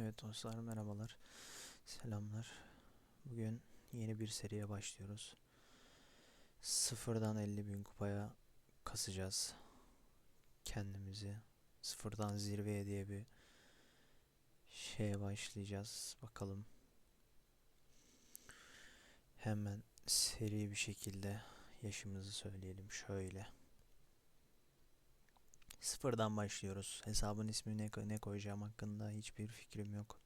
Evet dostlar merhabalar. Selamlar. Bugün yeni bir seriye başlıyoruz. Sıfırdan 50 bin kupaya kasacağız kendimizi. Sıfırdan zirveye diye bir şeye başlayacağız. Bakalım. Hemen seri bir şekilde yaşımızı söyleyelim şöyle. Sıfırdan başlıyoruz. Hesabın ismini ne, ne koyacağım hakkında hiçbir fikrim yok.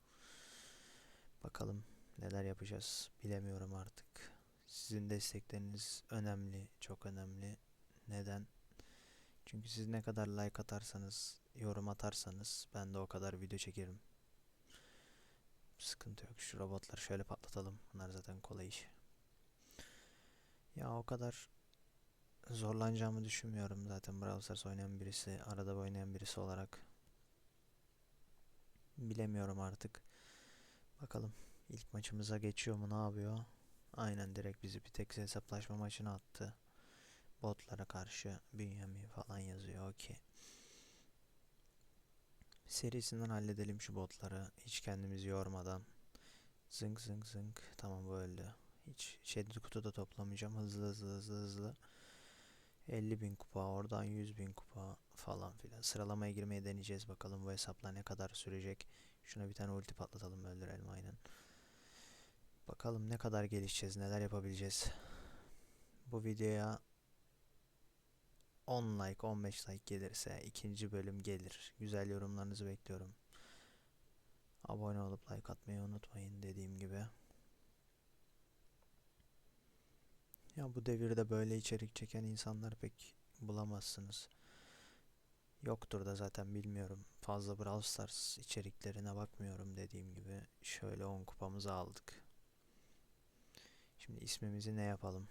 Bakalım neler yapacağız bilemiyorum artık. Sizin destekleriniz önemli, çok önemli. Neden? Çünkü siz ne kadar like atarsanız, yorum atarsanız ben de o kadar video çekerim. Sıkıntı yok. Şu robotları şöyle patlatalım. Bunlar zaten kolay iş. Ya o kadar zorlanacağımı düşünmüyorum zaten Brawl Stars oynayan birisi, arada oynayan birisi olarak. Bilemiyorum artık. Bakalım ilk maçımıza geçiyor mu ne yapıyor? Aynen direkt bizi bir tek hesaplaşma maçına attı. Botlara karşı Bünyamin falan yazıyor okey. Serisinden halledelim şu botları. Hiç kendimizi yormadan. Zınk zınk zınk. Tamam bu öldü. Hiç şey kutuda toplamayacağım. Hızlı hızlı hızlı hızlı. 50 bin kupa oradan 100 bin kupa falan filan. Sıralamaya girmeye deneyeceğiz bakalım bu hesaplar ne kadar sürecek. Şuna bir tane ulti patlatalım öldürelim aynen. Bakalım ne kadar gelişeceğiz neler yapabileceğiz. Bu videoya 10 like 15 like gelirse ikinci bölüm gelir. Güzel yorumlarınızı bekliyorum. Abone olup like atmayı unutmayın dediğim gibi. Ya bu devirde böyle içerik çeken insanlar pek bulamazsınız. Yoktur da zaten bilmiyorum. Fazla Brawl Stars içeriklerine bakmıyorum dediğim gibi. Şöyle 10 kupamızı aldık. Şimdi ismimizi ne yapalım?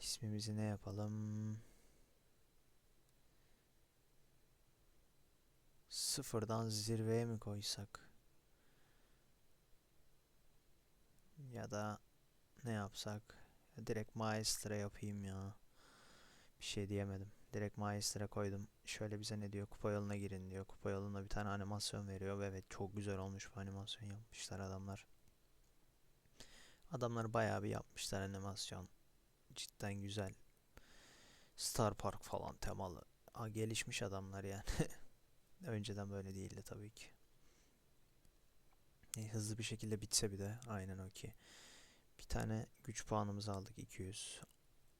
İsmimizi ne yapalım? Sıfırdan zirveye mi koysak? Ya da ne yapsak? Direkt Maestra yapayım ya. Bir şey diyemedim. Direkt Maestra koydum. Şöyle bize ne diyor? Kupa yoluna girin diyor. Kupa yoluna bir tane animasyon veriyor. Ve evet çok güzel olmuş bu animasyon yapmışlar adamlar. Adamlar bayağı bir yapmışlar animasyon. Cidden güzel. Star Park falan temalı. Aa, gelişmiş adamlar yani. Önceden böyle değildi tabii ki. E, hızlı bir şekilde bitse bir de aynen okey. Bir tane güç puanımızı aldık 200.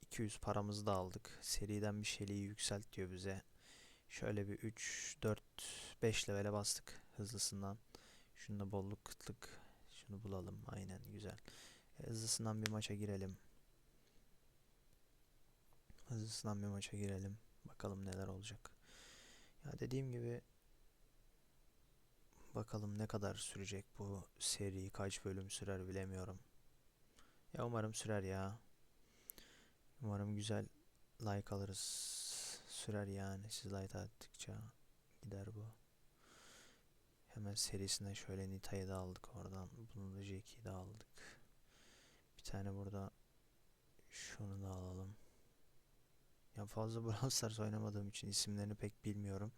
200 paramızı da aldık. Seriden bir şeyliği yükselt diyor bize. Şöyle bir 3, 4, 5 levele bastık hızlısından. Şunda bolluk kıtlık. Şunu bulalım. Aynen güzel. E, hızlısından bir maça girelim. Hızlısından bir maça girelim. Bakalım neler olacak. Ya dediğim gibi bakalım ne kadar sürecek bu seri kaç bölüm sürer bilemiyorum. Ya umarım sürer ya. Umarım güzel like alırız. Sürer yani. Siz like attıkça gider bu. Hemen serisine şöyle Nita'yı da aldık oradan. Bunu da Jackie'yi de aldık. Bir tane burada şunu da alalım. Ya fazla Brawl Stars oynamadığım için isimlerini pek bilmiyorum.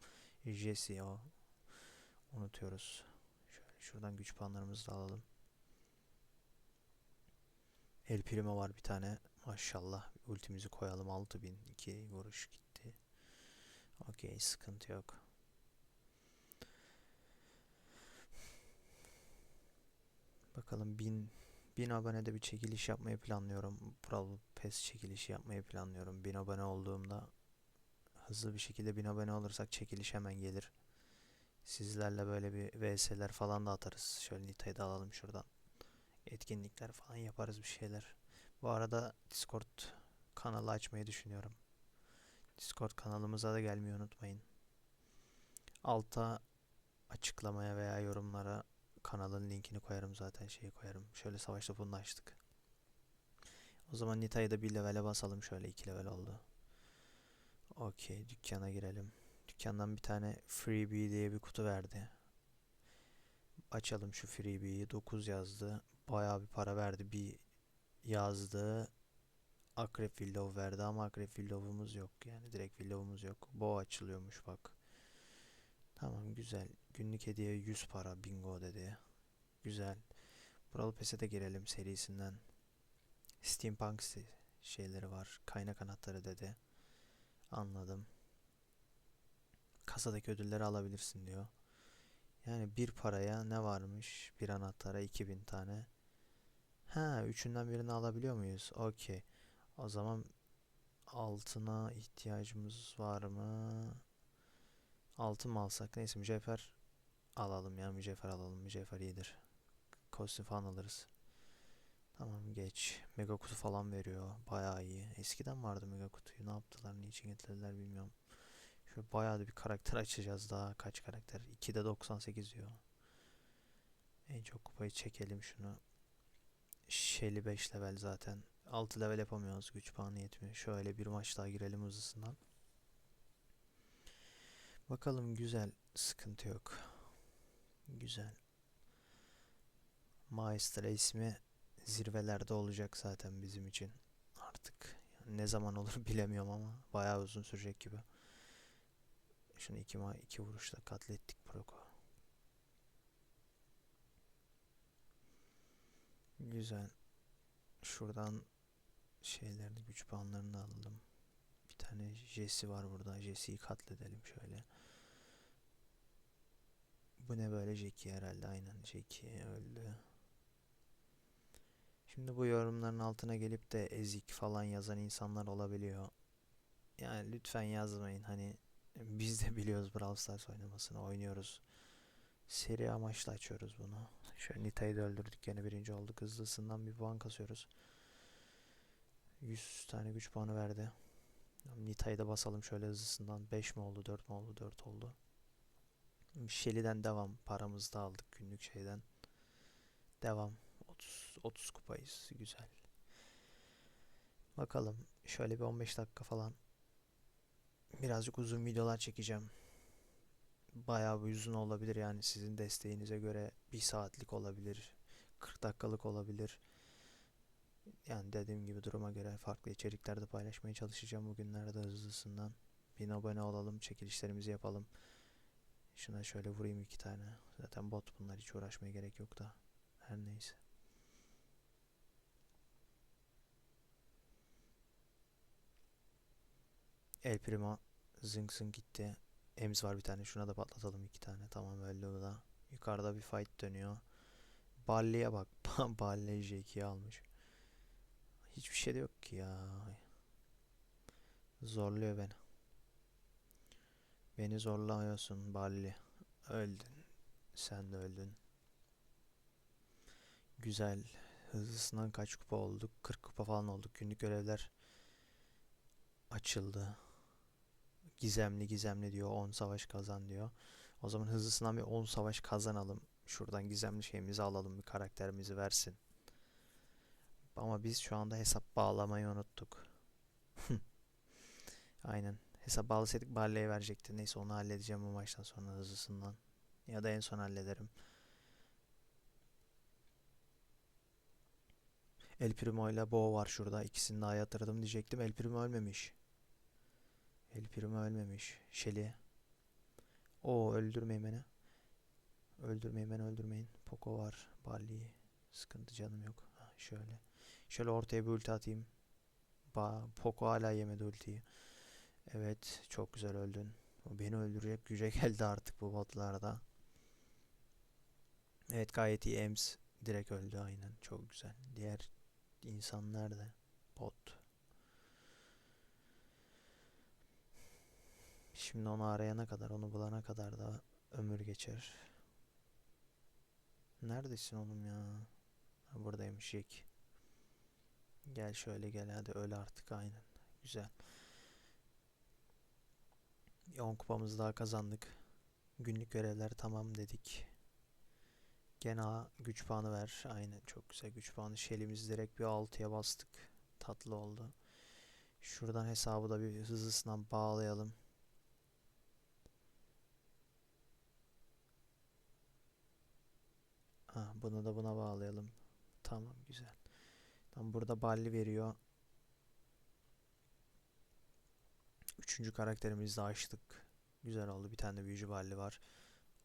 Jesse o. Unutuyoruz. Şöyle şuradan güç puanlarımızı da alalım. El Primo var bir tane. Maşallah. Ultimizi koyalım. 6000. 2 vuruş gitti. Okey. Sıkıntı yok. Bakalım 1000 1000 abonede bir çekiliş yapmayı planlıyorum. Brawl Pass çekilişi yapmayı planlıyorum. 1000 abone olduğumda hızlı bir şekilde 1000 abone olursak çekiliş hemen gelir. Sizlerle böyle bir VS'ler falan da atarız. Şöyle Nita'yı da alalım şuradan. Etkinlikler falan yaparız bir şeyler. Bu arada Discord kanalı açmayı düşünüyorum. Discord kanalımıza da gelmeyi unutmayın. Alta açıklamaya veya yorumlara kanalın linkini koyarım zaten şeyi koyarım. Şöyle savaş topunu açtık. O zaman Nita'yı da bir levele basalım. Şöyle iki level oldu. Okey dükkana girelim. Dükkandan bir tane freebie diye bir kutu verdi. Açalım şu freebie'yi. 9 yazdı. Bayağı bir para verdi. Bir yazdı. Akrep Willow verdi ama Akrep Willow'umuz yok. Yani direkt Willow'umuz yok. Bow açılıyormuş bak. Güzel. Günlük hediye 100 para bingo dedi. Güzel. Brawl Pass'e de girelim serisinden. Steampunk şeyleri var. Kaynak anahtarı dedi. Anladım. Kasadaki ödülleri alabilirsin diyor. Yani bir paraya ne varmış? Bir anahtara 2000 tane. Ha, üçünden birini alabiliyor muyuz? Okey. O zaman altına ihtiyacımız var mı? Altın mı alsak? Neyse mücevher alalım ya. Mücevher alalım. Mücevher iyidir. Kostüm falan alırız. Tamam geç. Mega kutu falan veriyor. Bayağı iyi. Eskiden vardı mega kutuyu. Ne yaptılar? Niçin getirdiler bilmiyorum. Şöyle bayağı da bir karakter açacağız daha. Kaç karakter? 2'de 98 diyor. En çok kupayı çekelim şunu. Shelly 5 level zaten. 6 level yapamıyoruz. Güç puanı yetmiyor. Şöyle bir maç daha girelim hızlısından. Bakalım güzel. Sıkıntı yok. Güzel. Maestra ismi zirvelerde olacak zaten bizim için. Artık ne zaman olur bilemiyorum ama bayağı uzun sürecek gibi. Şunu iki, iki vuruşla katlettik Proko. Güzel. Şuradan şeylerini, güç puanlarını alalım. Bir tane Jesse var burada. Jesse'yi katledelim şöyle. Bu ne böyle Jackie herhalde. Aynen Jackie öldü. Şimdi bu yorumların altına gelip de ezik falan yazan insanlar olabiliyor. Yani lütfen yazmayın. Hani biz de biliyoruz Brawl Stars oynamasını. Oynuyoruz. Seri amaçlı açıyoruz bunu. Şöyle Nita'yı da öldürdük. Gene birinci olduk. Hızlısından bir puan kasıyoruz. 100 tane güç puanı verdi. Nita'yı da basalım şöyle hızlısından. 5 mi oldu 4 mi oldu 4 oldu. Shelly'den devam. Paramızı da aldık günlük şeyden. Devam. 30, 30 kupayız. Güzel. Bakalım. Şöyle bir 15 dakika falan. Birazcık uzun videolar çekeceğim. Bayağı bir uzun olabilir yani sizin desteğinize göre bir saatlik olabilir. 40 dakikalık olabilir. Yani dediğim gibi duruma göre farklı içeriklerde paylaşmaya çalışacağım bugünlerde hızlısından. Bin abone olalım, çekilişlerimizi yapalım. Şuna şöyle vurayım iki tane. Zaten bot bunlar hiç uğraşmaya gerek yok da. Her neyse. El Primo zınk zınk gitti. Ems var bir tane. Şuna da patlatalım iki tane. Tamam öldü o da. Yukarıda bir fight dönüyor. Balli'ye bak. Balli Jack'i almış. Hiçbir şey de yok ki ya. Zorluyor beni. Beni zorlamıyorsun Balli. Öldün. Sen de öldün. Güzel. Hızlısından kaç kupa olduk? 40 kupa falan olduk. Günlük görevler açıldı. Gizemli gizemli diyor. 10 savaş kazan diyor. O zaman hızlısından bir 10 savaş kazanalım. Şuradan gizemli şeyimizi alalım. Bir karakterimizi versin. Ama biz şu anda hesap bağlamayı unuttuk. Aynen. Hesap bağlasaydık Barley'e verecekti. Neyse onu halledeceğim bu maçtan sonra hızlısından. Ya da en son hallederim. El Primo ile Bo var şurada. İkisini daha yatırdım diyecektim. El Primo ölmemiş. El Primo ölmemiş. Shelly. O öldürmeyin beni. Öldürmeyin beni öldürmeyin. Poco var. Barley. Sıkıntı canım yok. Ha, şöyle. Şöyle ortaya bir ulti atayım. Ba Poco hala yemedi ultiyi. Evet. Çok güzel öldün. Beni öldürecek güce geldi artık bu botlarda. Evet gayet iyi. Ems direkt öldü aynen. Çok güzel. Diğer insan nerede? Bot. Şimdi onu arayana kadar, onu bulana kadar da ömür geçer. Neredesin oğlum ya? Ha, buradaymış Jack. Gel şöyle gel hadi öl artık aynen. Güzel. 10 kupamızı daha kazandık. Günlük görevler tamam dedik. Gene güç puanı ver. Aynen çok güzel güç puanı. Şelimizi direkt bir 6'ya bastık. Tatlı oldu. Şuradan hesabı da bir hızlısından bağlayalım. Ha, bunu da buna bağlayalım. Tamam güzel. Tam burada balli veriyor. Üçüncü karakterimizi de açtık. Güzel oldu. Bir tane de büyücü balli var.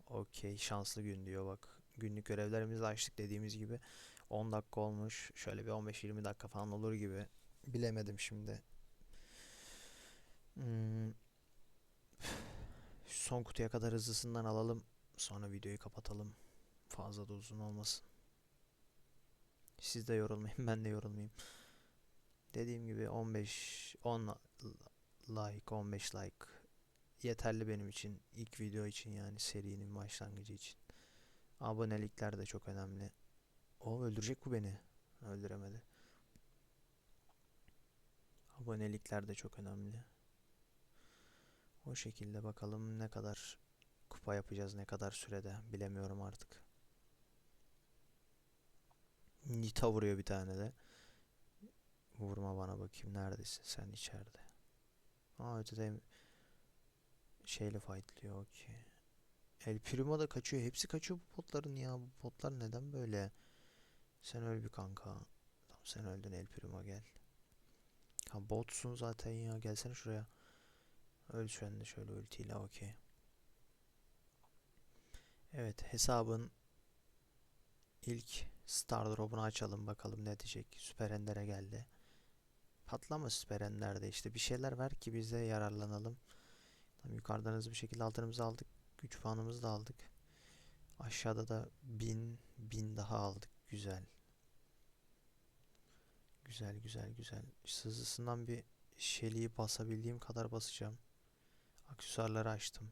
Okey şanslı gün diyor bak. Günlük görevlerimizi açtık dediğimiz gibi. 10 dakika olmuş. Şöyle bir 15-20 dakika falan olur gibi. Bilemedim şimdi. Hmm. Son kutuya kadar hızlısından alalım. Sonra videoyu kapatalım. Fazla da uzun olmasın. Siz de yorulmayın, ben de yorulmayayım. Dediğim gibi 15 10 like, 15 like yeterli benim için. ilk video için yani serinin başlangıcı için. Abonelikler de çok önemli. O öldürecek bu beni. Öldüremedi. Abonelikler de çok önemli. O şekilde bakalım ne kadar kupa yapacağız ne kadar sürede bilemiyorum artık. Nita vuruyor bir tane de. Vurma bana bakayım neredesin sen içeride. Aa ötede şeyle fightlıyor okey. El Primo da kaçıyor. Hepsi kaçıyor bu botların ya. Bu botlar neden böyle? Sen öl bir kanka. Tamam sen öldün El Primo gel. Ha botsun zaten ya. Gelsene şuraya. Öl şu şöyle ultiyle okey. Evet hesabın ilk Star Drop'unu açalım bakalım ne diyecek. Süper Ender'e geldi. Patlama Süper Ender'de işte bir şeyler ver ki biz de yararlanalım. Tam yukarıdan hızlı bir şekilde altınımızı aldık. Güç puanımızı da aldık. Aşağıda da bin, bin daha aldık. Güzel. Güzel güzel güzel. Hızlısından bir şeliği basabildiğim kadar basacağım. Aksesuarları açtım.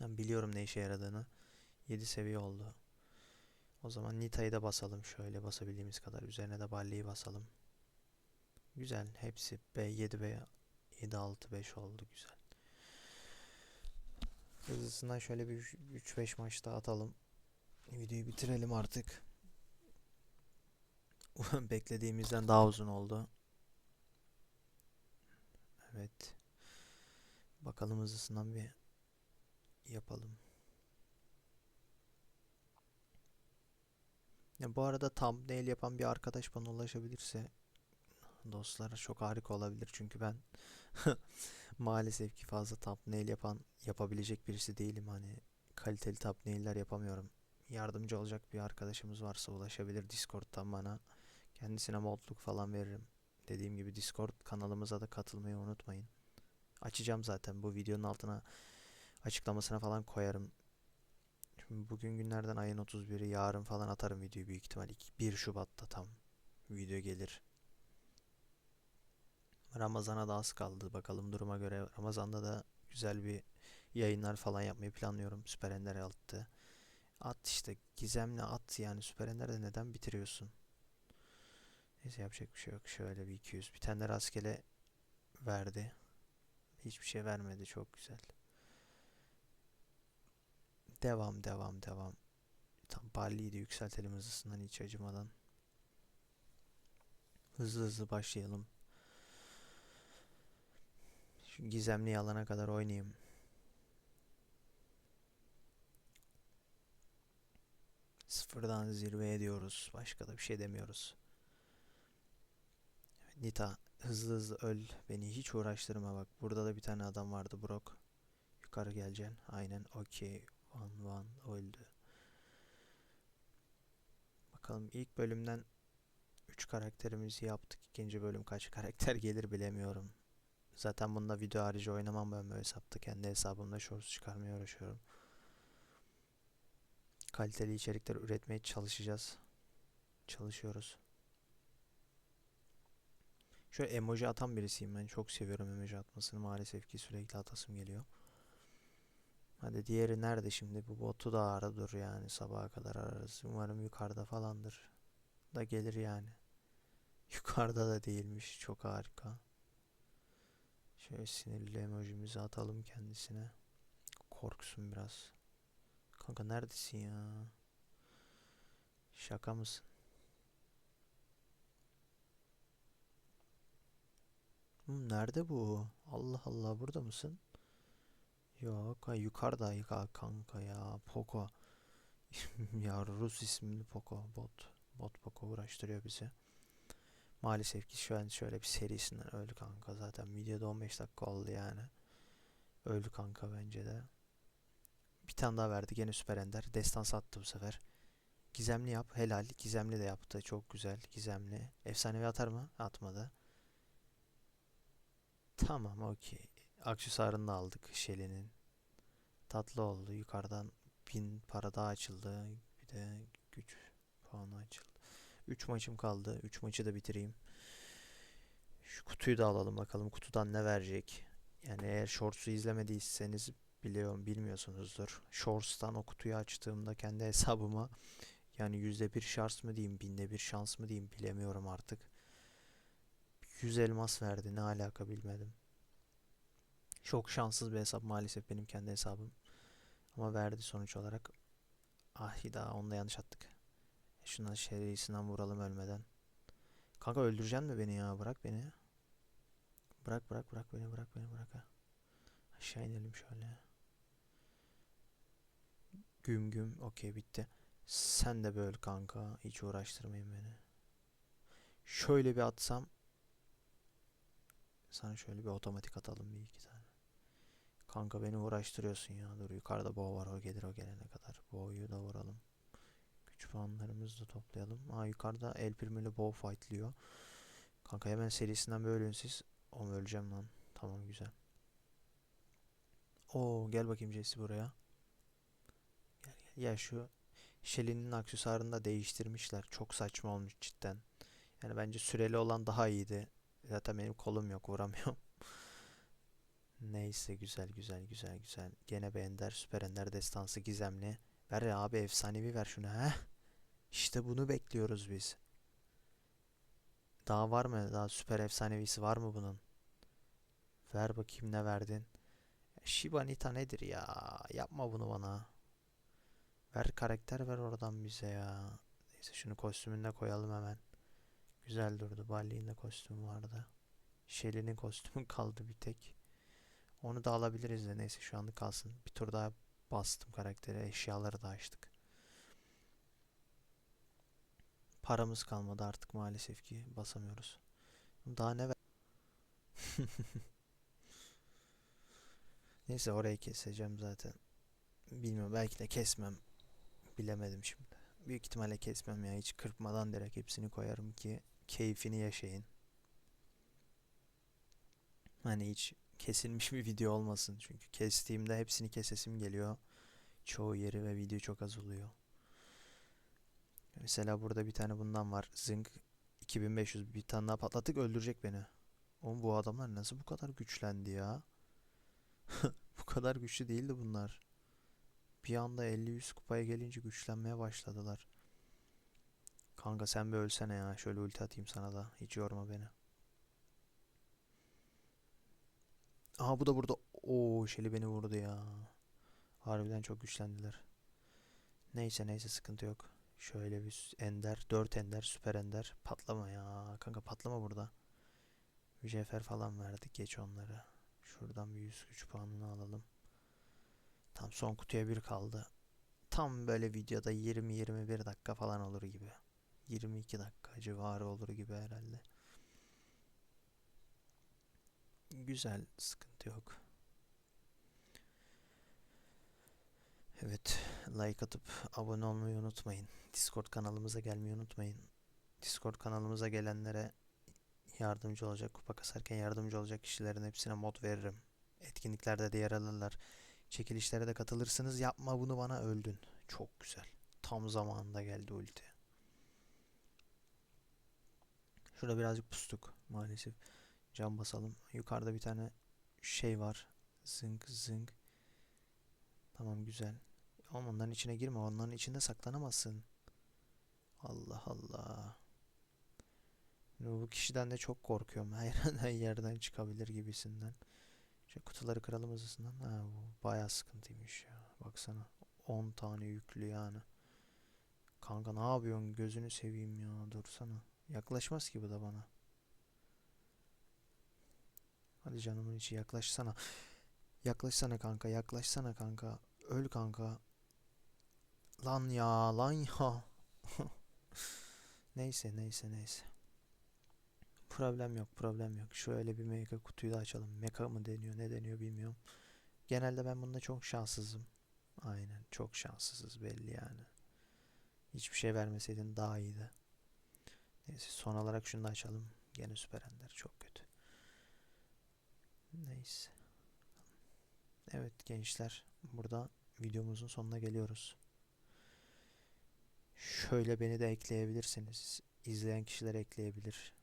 Ben biliyorum ne işe yaradığını. 7 seviye oldu. O zaman Nita'yı da basalım. Şöyle basabildiğimiz kadar. Üzerine de Barley'i basalım. Güzel. Hepsi B7 B 7 6 5 oldu. Güzel. Hızlısından şöyle bir 3-5 maç daha atalım. Videoyu bitirelim artık. Beklediğimizden daha uzun oldu. Evet. Bakalım hızlısından bir yapalım. Ya bu arada thumbnail yapan bir arkadaş bana ulaşabilirse dostlara çok harika olabilir. Çünkü ben maalesef ki fazla thumbnail yapan yapabilecek birisi değilim. Hani kaliteli thumbnailler yapamıyorum. Yardımcı olacak bir arkadaşımız varsa ulaşabilir Discord'dan bana. Kendisine modluk falan veririm. Dediğim gibi Discord kanalımıza da katılmayı unutmayın. Açacağım zaten bu videonun altına açıklamasına falan koyarım. Bugün günlerden ayın 31'i yarın falan atarım videoyu büyük ihtimal 1 Şubat'ta tam video gelir. Ramazan'a da az kaldı bakalım duruma göre Ramazan'da da güzel bir yayınlar falan yapmayı planlıyorum Süper Ender alttı. At işte gizemli at yani Süper Ender'de neden bitiriyorsun? Neyse yapacak bir şey yok. Şöyle bir 200. Bir tane rastgele verdi. Hiçbir şey vermedi. Çok güzel. Devam devam devam. Tam Barley'i de yükseltelim hızlısından hiç acımadan. Hızlı hızlı başlayalım. Şu gizemli alana kadar oynayayım. Sıfırdan zirve ediyoruz. Başka da bir şey demiyoruz. Nita hızlı hızlı öl. Beni hiç uğraştırma bak. Burada da bir tane adam vardı Brock. Yukarı geleceksin. Aynen okey. Van Van öldü. Bakalım ilk bölümden 3 karakterimizi yaptık. İkinci bölüm kaç karakter gelir bilemiyorum. Zaten bunda video harici oynamam ben böyle hesapta. Kendi hesabımda shorts çıkarmaya uğraşıyorum. Kaliteli içerikler üretmeye çalışacağız. Çalışıyoruz. Şöyle emoji atan birisiyim ben. Çok seviyorum emoji atmasını. Maalesef ki sürekli atasım geliyor. Hadi diğeri nerede şimdi? Bu botu da ara dur yani. Sabaha kadar ararız. Umarım yukarıda falandır. Da gelir yani. Yukarıda da değilmiş. Çok harika. Şöyle sinirli emojimizi atalım kendisine. Korksun biraz. Kanka neredesin ya? Şaka mısın? Nerede bu? Allah Allah burada mısın? Yok ha yukarıda ya kanka ya Poco. ya Rus isimli Poco bot. Bot Poco uğraştırıyor bizi. Maalesef ki şu an şöyle bir serisinden öldü kanka zaten videoda 15 dakika oldu yani. Öldü kanka bence de. Bir tane daha verdi. Gene süper ender. Destansı attı bu sefer. Gizemli yap. Helal. Gizemli de yaptı. Çok güzel. Gizemli. Efsanevi atar mı? Atmadı. Tamam okey. Aksesuarını aldık Shelly'nin. Tatlı oldu. Yukarıdan bin para daha açıldı. Bir de güç puanı açıldı. 3 maçım kaldı. 3 maçı da bitireyim. Şu kutuyu da alalım bakalım kutudan ne verecek. Yani eğer Shorts'u izlemediyseniz biliyorum bilmiyorsunuzdur. Shorts'tan o kutuyu açtığımda kendi hesabıma yani yüzde bir şans mı diyeyim, binde bir şans mı diyeyim bilemiyorum artık. 100 elmas verdi ne alaka bilmedim. Çok şanssız bir hesap maalesef benim kendi hesabım. Ama verdi sonuç olarak. Ah daha onu yanlış attık. Şuna şerisinden vuralım ölmeden. Kanka öldüreceksin mi beni ya? Bırak beni. Bırak bırak bırak beni bırak beni bırak ha. Aşağı inelim şöyle. Güm güm. Okey bitti. Sen de böyle kanka. Hiç uğraştırmayın beni. Şöyle bir atsam. Sana şöyle bir otomatik atalım bir iki tane. Kanka beni uğraştırıyorsun ya. Dur yukarıda boğa var o gelir o gelene kadar. Boğuyu da vuralım. Güç puanlarımızı da toplayalım. Aa yukarıda El Primo ile boğa fightlıyor. Kanka hemen serisinden böyle siz. Oğlum öleceğim lan. Tamam güzel. Oo gel bakayım Jesse buraya. Gel gel. Ya şu Shelly'nin aksesuarını da değiştirmişler. Çok saçma olmuş cidden. Yani bence süreli olan daha iyiydi. Zaten benim kolum yok vuramıyorum. Neyse güzel güzel güzel güzel. Gene bir ender süper ender destansı gizemli. Ver ya abi efsanevi ver şunu ha. İşte bunu bekliyoruz biz. Daha var mı? Daha süper efsanevisi var mı bunun? Ver bakayım ne verdin. Shiba Nita nedir ya? Yapma bunu bana. Ver karakter ver oradan bize ya. Neyse şunu kostümüne koyalım hemen. Güzel durdu. Balli'nin de kostümü vardı. Shelly'nin kostümü kaldı bir tek. Onu da alabiliriz de neyse şu anlık kalsın. Bir tur daha bastım karaktere. Eşyaları da açtık. Paramız kalmadı artık maalesef ki basamıyoruz. Daha ne ver? Neyse orayı keseceğim zaten. Bilmiyorum belki de kesmem. Bilemedim şimdi. Büyük ihtimalle kesmem ya. Hiç kırpmadan direkt hepsini koyarım ki keyfini yaşayın. Hani hiç kesilmiş bir video olmasın. Çünkü kestiğimde hepsini kesesim geliyor. Çoğu yeri ve video çok az oluyor. Mesela burada bir tane bundan var. Zınk 2500 bir tane daha patlattık öldürecek beni. Oğlum bu adamlar nasıl bu kadar güçlendi ya? Bu kadar güçlü değildi bunlar. Bir anda 50-100 kupaya gelince güçlenmeye başladılar. Kanka sen bir ölsene ya. Şöyle ulti atayım sana da. Hiç yorma beni. Aha bu da burada. Oo Shelly beni vurdu ya. Harbiden çok güçlendiler. Neyse neyse sıkıntı yok. Şöyle bir ender. 4 ender. Süper ender. Patlama ya. Kanka patlama burada. Mücevher falan verdik. Geç onları. Şuradan bir 100 güç puanını alalım. Tam son kutuya bir kaldı. Tam böyle videoda 20-21 dakika falan olur gibi. 22 dakika civarı olur gibi herhalde. Güzel, sıkıntı yok. Evet, like atıp abone olmayı unutmayın. Discord kanalımıza gelmeyi unutmayın. Discord kanalımıza gelenlere yardımcı olacak, kupa kasarken yardımcı olacak kişilerin hepsine mod veririm. Etkinliklerde de yer alırlar. Çekilişlere de katılırsınız. Yapma bunu bana öldün. Çok güzel. Tam zamanında geldi ulti. Şurada birazcık pustuk maalesef. Cam basalım. Yukarıda bir tane şey var. Zınk zınk. Tamam güzel. Ama onların içine girme. Onların içinde saklanamazsın. Allah Allah. Bu kişiden de çok korkuyorum. Her yerden çıkabilir gibisinden. Şu kutuları kıralım hızlısından. Ha, bu bayağı sıkıntıymış ya. Baksana. 10 tane yüklü yani. Kanka ne yapıyorsun? Gözünü seveyim ya. Dursana. Yaklaşmaz ki bu da bana. Hadi canımın içi yaklaşsana. Yaklaşsana kanka. Yaklaşsana kanka. Öl kanka. Lan ya. Lan ya. neyse neyse neyse. Problem yok, problem yok. Şöyle bir mega kutuyu da açalım. Mega mı deniyor, ne deniyor bilmiyorum. Genelde ben bunda çok şanssızım. Aynen. Çok şanssızız belli yani. Hiçbir şey vermeseydin daha iyiydi. Neyse son olarak şunu da açalım. Gene Süper Ender. Çok. Neyse. Evet gençler. Burada videomuzun sonuna geliyoruz. Şöyle beni de ekleyebilirsiniz. İzleyen kişiler ekleyebilir.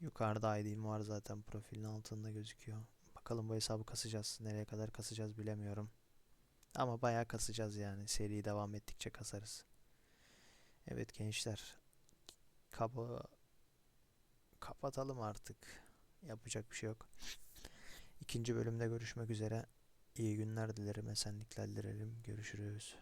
Yukarıda ID'm var zaten profilin altında gözüküyor. Bakalım bu hesabı kasacağız. Nereye kadar kasacağız bilemiyorum. Ama bayağı kasacağız yani. Seri devam ettikçe kasarız. Evet gençler. Kaba kapatalım artık. Yapacak bir şey yok. İkinci bölümde görüşmek üzere. İyi günler dilerim, esenlikler dilerim. Görüşürüz.